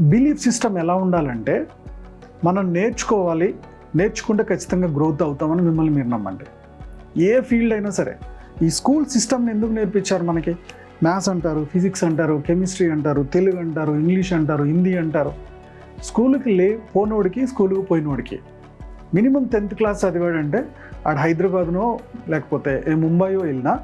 Belief system ఎలా ఉండాలంటే మనం నేర్చుకోవాలి నేర్చుకుంటే ఖచ్చితంగా గ్రోత్ అవుతామని మిమ్మల్ని మీరు నమ్మండి. ఏ ఫీల్డ్ అయినా సరే ఈ స్కూల్ సిస్టమ్ని ఎందుకు నేర్పించారు మనకి? మ్యాథ్స్ అంటారు ఫిజిక్స్ అంటారు కెమిస్ట్రీ అంటారు తెలుగు అంటారు ఇంగ్లీష్ అంటారు హిందీ అంటారు. స్కూల్కి లే పోనోడికి స్కూల్కి పోయినోడికి. మినిమం టెన్త్ క్లాస్ చదివాడంటే ఆడు హైదరాబాద్నో లేకపోతే ఏ ముంబైయో వెళ్ళినా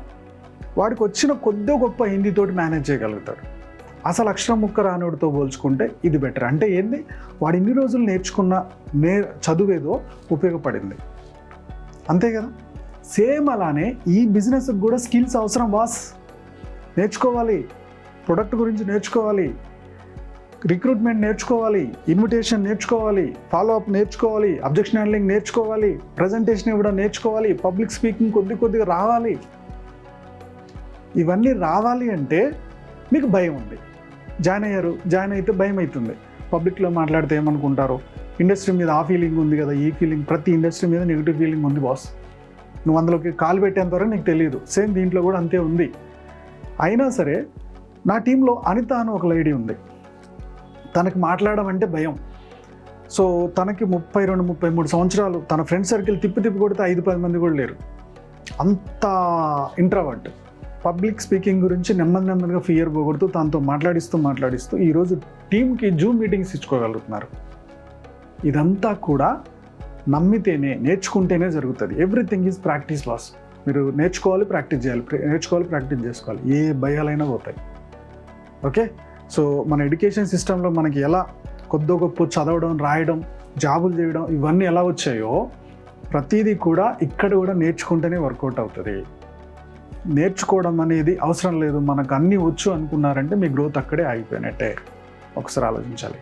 వాడికి వచ్చిన కొద్దో గొప్ప హిందీతోటి మేనేజ్ చేయగలుగుతాడు. అసలు అక్షరం ముక్క రానోడితో పోల్చుకుంటే ఇది బెటర్ అంటే ఏంది? వాడు ఇన్ని రోజులు నేర్చుకున్న నే చదువేదో ఉపయోగపడింది. అంతే కదా? సేమ్ అలానే ఈ బిజినెస్కి కూడా స్కిల్స్ అవసరం బాస్ నేర్చుకోవాలి. ప్రొడక్ట్ గురించి నేర్చుకోవాలి. రిక్రూట్మెంట్ నేర్చుకోవాలి. ఇన్విటేషన్ నేర్చుకోవాలి. ఫాలో అప్ నేర్చుకోవాలి. అబ్జెక్షన్ హ్యాండ్లింగ్ నేర్చుకోవాలి. ప్రజెంటేషన్ ఇవ్వడం నేర్చుకోవాలి. పబ్లిక్ స్పీకింగ్ కొద్ది కొద్దిగా రావాలి. ఇవన్నీ రావాలి అంటే మీకు భయం ఉంది. జాయిన్ అయ్యారు జాయిన్ అయితే భయం అవుతుంది పబ్లిక్లో మాట్లాడితే ఏమనుకుంటారు? ఇండస్ట్రీ మీద ఆ ఫీలింగ్ ఉంది కదా ఈ ఫీలింగ్ ప్రతి ఇండస్ట్రీ మీద నెగిటివ్ ఫీలింగ్ ఉంది బాస్. నువ్వు అందులోకి కాలు పెట్టేంత వరకు నీకు తెలియదు. సేమ్ దీంట్లో కూడా అంతే ఉంది. అయినా సరే నా టీంలో అనిత అని ఒక లేడీ ఉంది. తనకి మాట్లాడడం అంటే భయం. సో తనకి ముప్పై రెండు ముప్పై మూడు సంవత్సరాలు తన ఫ్రెండ్ సర్కిల్ తిప్పి తిప్పి కొడితే ఐదు పది మంది కూడా లేరు. అంత ఇంట్రావర్ట్ పబ్లిక్ స్పీకింగ్ గురించి నెమ్మది నెమ్మదిగా ఫియర్ పోగొడుతూ తనతో మాట్లాడిస్తూ మాట్లాడిస్తూ ఈరోజు టీంకి జూమ్ మీటింగ్స్ ఇచ్చుకోగలుగుతున్నారు. ఇదంతా కూడా నమ్మితేనే నేర్చుకుంటేనే జరుగుతుంది. ఎవ్రీథింగ్ ఈజ్ ప్రాక్టీస్ లాస్ మీరు నేర్చుకోవాలి ప్రాక్టీస్ చేయాలి. నేర్చుకోవాలి ప్రాక్టీస్ చేసుకోవాలి. ఏ భయాలైనా పోతాయి. ఓకే సో మన ఎడ్యుకేషన్ సిస్టంలో మనకి ఎలా కొద్దో గొప్ప చదవడం రాయడం జాబులు చేయడం ఇవన్నీ ఎలా వచ్చాయో ప్రతిదీ కూడా ఇక్కడ కూడా నేర్చుకుంటేనే వర్కౌట్ అవుతుంది. నేర్చుకోవడం అనేది అవసరం లేదు. మనకు అన్నీ వచ్చు అనుకున్నారంటే మీ గ్రోత్ అక్కడే ఆగిపోయినట్టే. ఒకసారి ఆలోచించాలి.